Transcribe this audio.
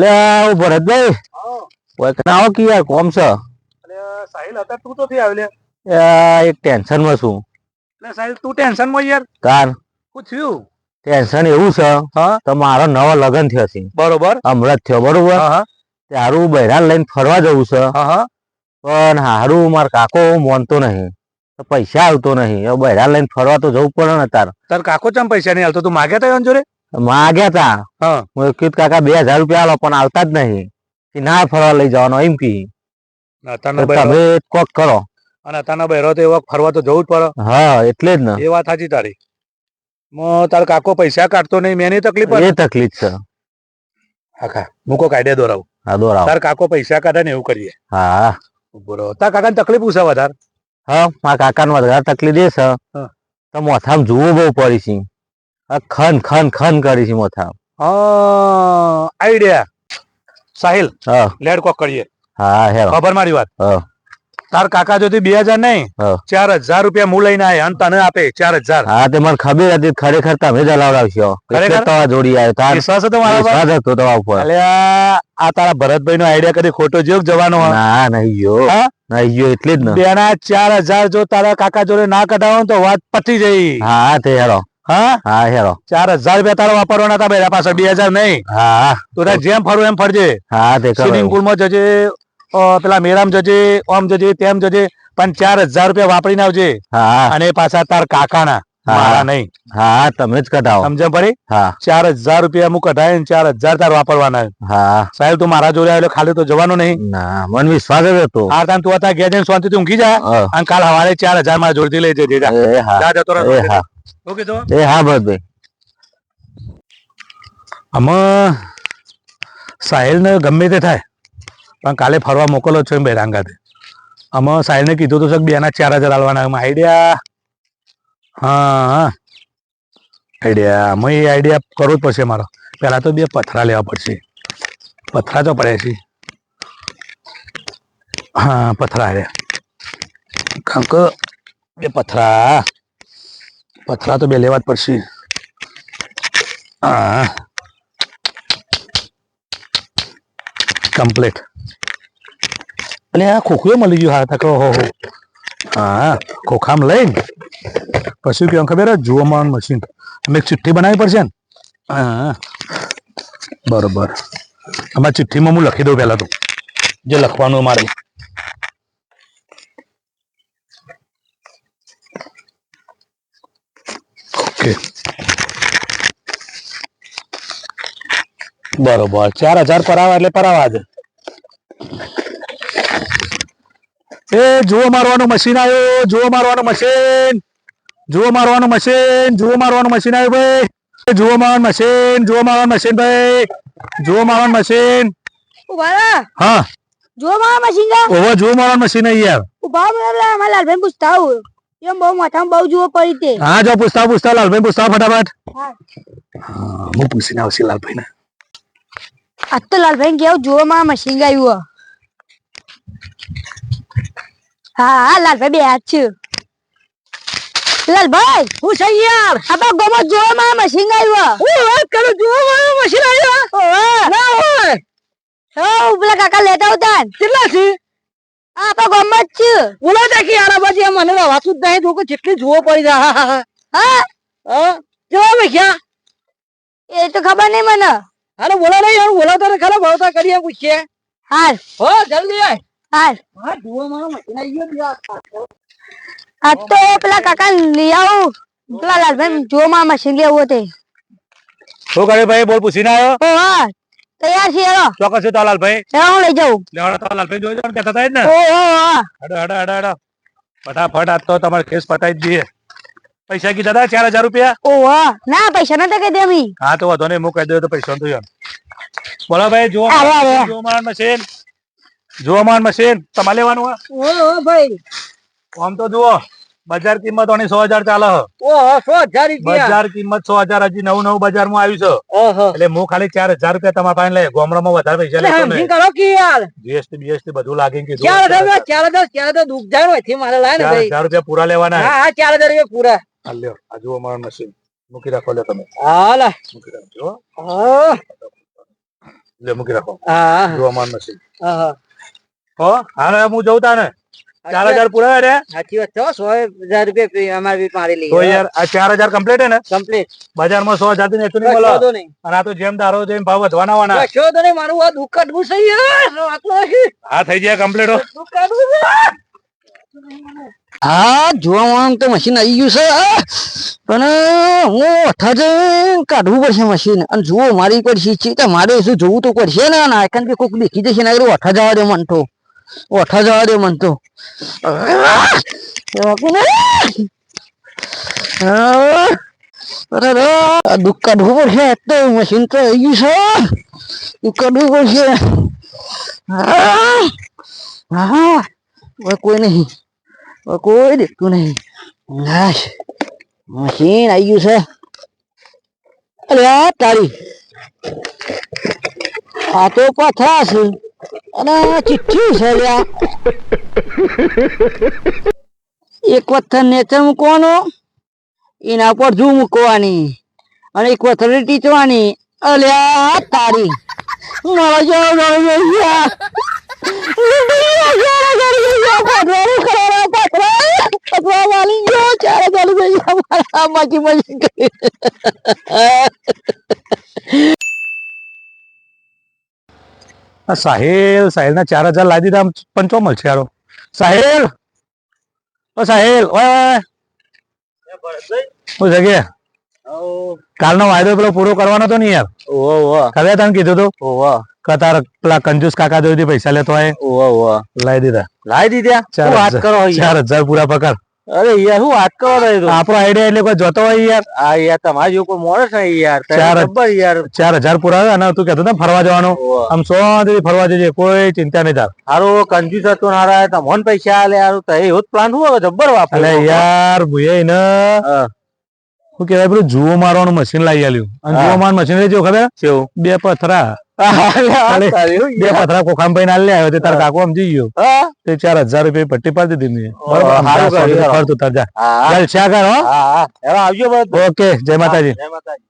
લે આવ ભરતભાઈ ઓય કે યાર કોમ છે? એટલે સાહિલ હતા તું તો થી આવ્યો યાર, એક ટેન્શનમાં છું. એટલે સાહિલ તું ટેન્શનમાં યાર. કાર. પૂછ્યું થયું? ટેન્શન એવું છે. હા. તો મારો નવો લગ્ન થયો છે. બરોબર. હમણાં થયો બરોબર? તારું બૈરા લઈને ફરવા જવું છે. પણ હારું માર કાકો મોનતો નહીં. પૈસા આવતો નહીં. હવે બૈરા લઈને ફરવા તો જવું પડે ને તાર. તાર કાકો ચમ પૈસા નહીં આવતો તું માગ્યા તા જોડે? માગ્યા તા. હું. કીધું કાકા બે હજાર રૂપિયા આલો પણ આવતા જ નહીં. કે ના ફરવા લઈ જવાનો એમ કી તમે કોક કરો. અને તાના બહેરો તો એવા ફરવા તો જવું જ પડે. હા એટલે જ ને. એ વાત સાચી તારી. મો તાર કાકો પૈસા કાઢતો નહીં મેં તકલીફ એ તકલીફ છે. આખા મૂકો કાયદે દોરાવું. હા દોરાવ. તાર કાકો પૈસા કાઢે ને એવું કરીએ. હા. બરોબર તાર કાકાને તકલીફ પૂછે વધારે. હા મારા કાકાને વધારે તકલીફ છે તો મોથામાં જોવું બહુ પડી છે. ખન ખન ખન કરી છે મોથામ. આઈડિયા. સાહિલ હા. લેડ કોક કરીએ. હા હે ખબર મારી વાત? હા. તાર કાકા જોતી બે હજાર નહીં ચાર હજાર રૂપિયા હું લઈને આવે અને તને આપે ચાર હજાર. હા તે મને ખબર હતી ખરેખર તમે જ હલાવડાવશો ખરેખર? તો આ જોડી આવે તાર વિશ્વાસ હતો મારા પર? વિશ્વાસ હતો તમારા ઉપર. એટલે આ તારા ભરતભાઈ નો આઈડિયા કદી ખોટો જેવો જવાનો. ના નહીં ગયો નહીં ગયો એટલે જ ને. બેના ચાર હજાર જો તારા કાકા જોડે ના કઢાવો તો વાત પતી જઈ. હા તે હેરો હા? હા હેરો ચાર હજાર રૂપિયા તારા વાપરવાના હતા બેના પાછળ બે હજાર નહીં. હા. તો તારે જેમ ફરવું એમ ફરજે. હા તે સ્વિમિંગ પુલમાં જજે પેલા મેળામ જજે ઓમ જજે તેમ જજે પણ ચાર હજાર રૂપિયા વાપરીને આવજે. અને પાછા તાર કાકાના હા. મારા નહીં. હા તમે જ કઢાવો. સમજણ પડી? હા. ચાર હજાર રૂપિયા હું કઢાય ને ચાર હજાર તાર વાપરવાના. હા. સાહેબ તું મારા જોડે ખાલી તો જવાનું નહીં. ના મને વિશ્વાસ જ હતો આ તાન તું ઊંઘી જાય. અને કાલ સવારે ચાર હજાર મારા જોડેથી લઈ જજે જા. હા. જા જતો રહે ઓકે તો એ હા ભરતભાઈ આમાં સાહિલ ને ગમે તે થાય. પણ કાલે ફરવા મોકલો છો એમ બેરાંગાતે આમાં સાહેબને કીધું તો બે ના ચાર હજાર હાલવાના આમાં આઈડિયા હા હા. આઈડિયા આમાં એ આઈડિયા કરવો જ પડશે મારો. પહેલાં તો બે પથરા લેવા પડશે. પથરા તો પડે છે. હા, પથરા રે. કારણ કે બે પથરા. પથરા તો બે લેવા જ પડશે. હા. કમ્પ્લીટ અને આ ખોખું મળી ગયું હા તકો હો હો. હા ખોખામાં લઈને. પછી કેવું ખબર હે? જોવામાં મશીન અમે ચિઠ્ઠી બનાવી પડશે ને? હા. બરોબર. આમાં ચિઠ્ઠીમાં હું લખી દઉં પહેલાં તો. જે લખવાનું મારે ઓકે. બરોબર. ચાર હજાર પરાવા એટલે પરાવા જ. એ જુઓ મારવાનું મશીન આવ્યો જુઓ મારવાનું મશીન જુઓ મારવાનું મશીન જુઓ મારવાનું મશીન આવ્યું ભાઈ. એ જુઓ મારવાનું મશીન જુઓ મારવાનું મશીન ભાઈ. જુઓ મારવાનું મશીન હા. જો મારા મશીન ઓહો જુઓ મારવાનું મશીન યાર. ઊભા લાલભાઈ પૂછતા આવું. એમ બહુ માથામાં બહુ જુઓ પડી તે. હા જો પૂછતા પૂછતા લાલભાઈ પૂછતા ફટાફટ. હા. હા હું પૂછીને આવશે લાલભાઈ ને આજ તો લાલભાઈ કેવું? જુઓ માં મશીન ગાયું હા હા લાલભાઈ બે હાથ છે. લાલભાઈ હું છે યાર ગોમો ગામમાં માં મશીન ગાયું હું. વાત કરું જુઓ મારા મશીન આવ્યું. ના હોય. હા પેલા કાકા લેતા આવતા કેટલા છે? આ આપણા ગમત જ છે. બોલો દેખી આરા બાજી મને વાતું જ નહીં તો જેટલી જોવો પડી જા હા હા જોવા ક્યાં? એ તો ખબર નહીં મને. અરે બોલો નહીં યાર બોલો તો ખરા ભાવતા કરીએ પૂછીએ હાલ. હો જલ્દી આય. હાલ. હા જુઓ મારો આવી ગયો. આ તો પેલા કાકા લઈ આવો. પેલા લાલભાઈ જો માં મશીન લેવું તે. શું કરે ભાઈ? બોલ પૂછીને આવ્યો હા. તૈયાર છે હેલો. ચોક્કસ છે તો લાલભાઈ. હેરો હું લઈ જાઉં. લેવાડો તો લાલભાઈ જોઈ જવાનું કહેતા હતા ને. ઓ હો હડો હડો હડો હડો. ફટાફટ આ તો તમારે કેસ પતાવી જ દઈએ. પૈસા કીધા હતા ચાર હજાર રૂપિયા? ઓ હા. ના પૈસા નતા કહી દે હા તો વાંધો નહીં હું કહી દઉં તો પૈસા તો યાર બોલો ભાઈ જુઓ અરે, અરે. મશીન જુઓ માર મશીન તમારે લેવાનું હોય? ઓ ભાઈ. આમ તો જુઓ બજાર કિંમત ઓની સો હજાર ચાલે બજાર કિંમત સો હજાર હજી નવું નવું બજારમાં આવ્યું છે. એટલે હું ખાલી ચાર હજાર રૂપિયા તમારા પાસે લઈ ગોમડામાં વધારે પૈસા નહીં. કરો કે યાર. જીએસટી બીએસટી બધું લાગે કે ચાર હજાર ચાર હજાર ચાર હજાર દુઃખ જાય હોયથી મારે લાય ને ભાઈ. હજાર રૂપિયા પૂરા લેવાના હા. હા ચાર હજાર રૂપિયા પૂરા. હા લ્યો આ જુઓ મારા મશીન મૂકી રાખો લે તમે. હાલા મૂકી રાખજો હા. લે મૂકી રાખો. હા જોવા માર મશીન હા હો. હાલો હું જઉં તાને. ચાર હજાર પૂરા રે. સાચી વાત. છે સો હજાર રૂપિયા અમારે બી મારી લઈ તો યાર આ ચાર હજાર કમ્પ્લીટ હે ને? કમ્પ્લીટ બજારમાં સો હજારથી નહીં મળે. અને આ તો જેમ દારો જેમ ભાવ વધવાના વાના. છો તો નહીં મારું આ દુઃખ કાઢવું છે યાર આટલો આ થઈ જાય કમ્પ્લીટ દુઃખ કાઢવું છે હા જોવામાં તો મશીન આવી ગયું છે. પણ હું અઠા કાઢવું પડશે મશીન અને જુઓ, મારી પડશે ચિંતા મારે શું જોવું તો પડશે ને ના કારણ કે કોઈક દેખી જશે ને અઠા જવા દે મન તો. ઓઠા જવા દે મન તો. અરે દુઃખ કાઢવું પડશે તો મશીન તો આવી ગયું છે. દુઃખ કાઢવું પડશે. હા. હા. કોઈ નહીં. કોઈ દેખતું નહીં નાશ મશીન આવી ગયું છે અરે આ તારી આ તો પાથરા છે અને ચિઠ્ઠી છે લ્યા એક પથ્થર નેચર મૂકવાનો એના પર જુ મૂકવાની અને એક પથ્થર ટીચવાની અલ્યા તારી નળો જો સાહેલ સાહેલ ના ચાર હજાર લાવી દીધા પંચો મળશે યારો. સાહેલ! ઓ સાહેલ ઓય ઓય જગ્યા. કાલનો વાયદો પેલો પૂરો કરવાનો તો ને યાર. ઓવો ખબર તને કીધું તું? ઓવો કતાર તાર પેલા કંજુસ કાકા જોઈ પૈસા લેતો હોય. ઓવો લાવી દીધા. લાવી દીધા? ચાર હજાર પૂરા પકડ અરે યાર શું વાત કરો તો? આપણો આઈડિયા એટલે કોઈ જોતો હોય યાર. આ યાર તમારા જેવું કોઈ મોણસ નહીં યાર. જ. યાર. ચાર હજાર પૂરા આવે અને તું કહેતો ને ફરવા જવાનું. આમ સો ફરવા જજે કોઈ ચિંતા નહીં તાર. હારો કંજુસ હતો ને હારા તમને પૈસા આલે હારું તો એવો જ પ્લાન શું હવે? જબ્બર વાપરે યાર ભૂયે હા. શું કેવાય પેલું જુઓ મારવાનું મશીન લાવી આલ્યું. અને જુઓ મારવાનું મશીન લેજો ખબર? કેવું? બે પથરા. તારી બે પથરા કોખામ પૈને આલી આવ્યો તે તારા. કાકો સમજી ગયો. તે ચાર હજાર રૂપિયા પટ્ટી પાડી દીધી મેં. આમ હારું જા, જા ચાલ શા કર આવજો ઓકે જય માતાજી. જય માતાજી.